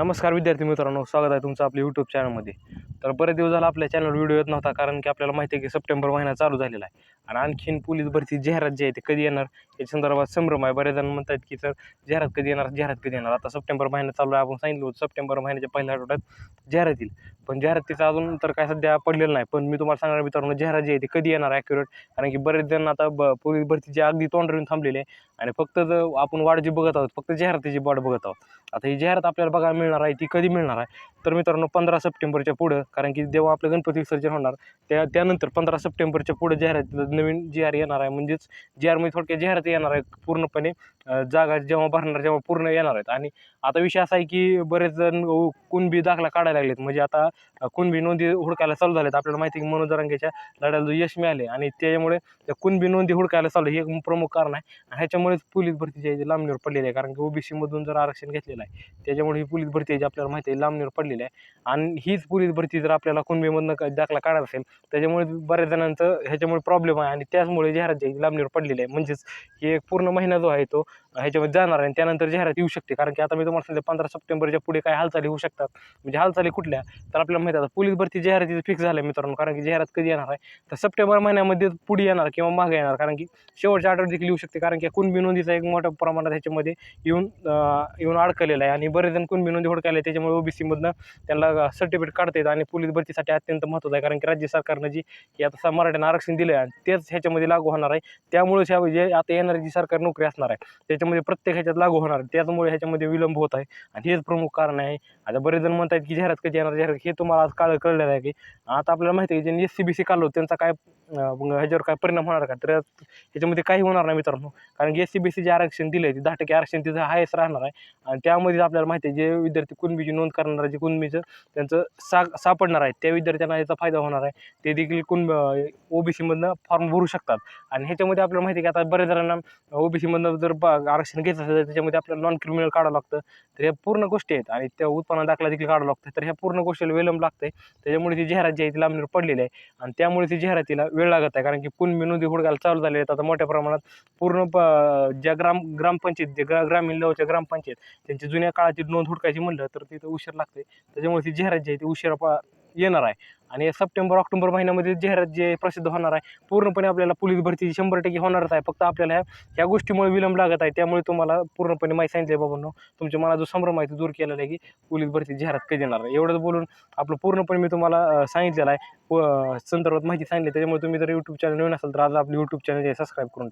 नमस्कार विद्यार्थी मित्रांनो स्वागत आहे तुमचं आपल्या यूट्यूब चॅनलमध्ये तर बरेच दिवस झाला आपल्या चॅनल व्हिडिओ येत नव्हता कारण की आपल्याला माहिती आहे की सप्टेंबर महिना चालू झालेला आहे. आणि आणखीन पोलीस भरती जाहिरात जी आहे ते कधी येणार? याच्या संदर्भात संभ्रम आहे. बरेच जण म्हणतात की सर जाहिरात कधी येणार? जाहिरात कधी येणार? आता सप्टेंबर महिना चालू आहे. आपण सांगितलं होतं सप्टेंबर महिन्याच्या पहिल्या आठवड्यात जाहिरात येईल. पण जाहिरातीचा अजून तर काय सध्या पडलेलं नाही. पण मी तुम्हाला सांगणार मित्रांनो जाहिरात जी आहे ती कधी येणार ॲक्युरेट कारण की बरेच जण आता ब पोलीस भरतीची अगदी तोंड येऊन थांबलेले आहे. आणि फक्त आपण वाट जी बघत आहोत फक्त जाहिरातीची वाट बघत आहोत. आता ही जाहिरात आपल्याला बघायला मिळणार आहे ती कधी मिळणार आहे? तर मित्रांनो पंधरा सप्टेंबरच्या पुढं कारण की जेव्हा आपलं गणपती विसर्जन होणार त्या त्यानंतर पंधरा सप्टेंबरच्या पुढे जाहिरात नवीन जी आर येणार आहे म्हणजेच जी आरमध्ये थोडक्यात जाहिरात येणार आहे पूर्णपणे जागा जेव्हा भरणार जेव्हा पूर्ण येणार आहेत. आणि आता विषय असा आहे की बरेच जण कुणबी दाखला काढायला लागलेत. म्हणजे आता कुणबी नोंदी हुडकायला चालू झालेत. आपल्याला माहिती की मनोज जरांगेच्या लढ्याला यश मिळाले. आणि त्याच्यामुळे त्या कुणबी नोंदी हुडकायला चालू हे एक प्रमुख कारण आहे. आणि ह्याच्यामुळेच पोलीस भरती जी आहे लांबणीवर पडलेली आहे. कारण की ओबीसीमधून जर आरक्षण घेतलेलं आहे त्याच्यामुळे ही पोलीस भरती आहे जी आपल्याला माहिती आहे लांबणीवर पडलेली आहे. आणि हीच पोलीस भरती जर आपल्याला कुणबीमधनं का- दाखला काढायचा असेल त्याच्यामुळे बऱ्याच जणांचं ह्याच्यामुळे प्रॉब्लेम आहे आणि त्याचमुळे जाहिरात जी लांबणीवर पडलेली आहे. म्हणजेच हे एक पूर्ण महिना जो आहे तो ह्याच्यामध्ये जाणार आहे आणि त्यानंतर जाहिरात येऊ शकते. कारण की आता मी तुम्हाला सांगितलं पंधरा सप्टेंबरच्या पुढे काय हालचाली होऊ शकतात. म्हणजे हालचाली कुठल्या? तर आपल्याला माहिती आहे आता पोलीस भरती जाहिरातीचं फिक्स झालं आहे मित्रांनो. कारण की जाहिरात कधी येणार आहे? तर सप्टेंबर महिन्यामध्ये पुढे येणार किंवा मागे येणार. कारण की शेवटच्या आठवड्यात देखील येऊ शकते. कारण की कुणबी नोंदीचा एक मोठ्या प्रमाणात ह्याच्यामध्ये येऊन येऊन अडकलेला आहे. आणि बरेच जण कुणबी नोंदी हुडकायला आहे त्याच्यामुळे ओबीसीमधनं त्यांना सर्टिफिकेट काढता येतं आणि पोलीस भरतीसाठी अत्यंत महत्त्वाचं आहे. कारण की राज्य सरकारनं जी की आता मराठ्यानं मराठ्यांना आरक्षण दिलं आहे आणि तेच ह्याच्यामध्ये लागू होणार आहे. त्यामुळेच ह्या जे आता येणारी जी सरकारी नोकरी असणार आहे त्याच्यामध्ये प्रत्येक ह्याच्यात लागू होणार आहे. त्याचमुळे ह्याच्यामध्ये विलंब होत आहे. आणि हेच प्रमुख कारण आहे. आता बरेच जण म्हणतात की जाहिरात कधी येणार जाहिरात हे तुम्हाला आज काळ कळलेलं आहे की आता आपल्याला माहिती आहे की ज्यांनी एस सी बी सी काढलं त्यांचा काय ह्याच्यावर काय परिणाम होणार का? तर ह्याच्यामध्ये काही होणार नाही मित्रांनो. कारण की एस सी बी सी जे आरक्षण दिलं आहे ते दहा टक्के आरक्षण तिथं हायस राहणार आहे. आणि त्यामध्ये आपल्याला माहिती आहे जे विद्यार्थी कुणबीची नोंद करणार आहे जे कुणबीचं त्यांचं सा सापडणार आहेत त्या विद्यार्थ्यांना याचा फायदा होणार आहे. ते देखील कुण ओबीसीमधनं फॉर्म भरू शकतात. आणि ह्याच्यामध्ये आपल्याला माहिती आहे की आता बऱ्याच जणांना ओ बी सीमधनं जर ब आरक्षण घ्यायचं असेल तर त्याच्यामध्ये आपल्याला नॉन क्रिमिनल काढावं लागतं. तर ह्या पूर्ण गोष्टी आहेत आणि त्या उत्पन्न दाखला देखील काढावं लागतं. तर ह्या पूर्ण गोष्टीला विलंब लागते त्याच्यामुळे ती जाहिरात जी आहे ती लांबणीवर पडलेली आहे. आणि त्यामुळे ती जाहिरातीला वेळ लागत आहे. कारण की कुणबी नोंदी हुडकायला चालू झाले आहेत. आता मोठ्या प्रमाणात पूर्ण प ज्या ग्राम ग्रामपंचायत जे ग्रा ग्रामीण लेवलच्या ग्रामपंचायत त्यांची जुन्या काळाची नोंद हुडकायची म्हणलं तर तिथं उशीर लागते त्याच्यामुळे ती जाहिरात जी आहे ती उशिरा पा येणार आहे. आणि सप्टेंबर ऑक्टोबर महिन्यामध्ये जाहिरात जे प्रसिद्ध होणार आहे पूर्णपणे आपल्याला पोलीस भरती शंभर टक्के होणारच आहे. फक्त आपल्याला ह्या ह्या गोष्टीमुळे विलंब लागत आहे. त्यामुळे तुम्हाला पूर्णपणे माहिती सांगितली आहे बाबांनो. तुमच्या मनात जो संभ्रम आहे तो दूर केलेला आहे की पोलीस भरती जाहिरात कधी येणार आहे एवढंच बोलून आपलं पूर्णपणे मी तुम्हाला सांगितलेलं आहे. संदर्भात माहिती सांगितली त्याच्यामुळे तुम्ही जर यूट्यूब चॅनल नवीन असाल तर आज आपलं यूट्यूब चॅनल सबस्क्राईब करून टाका.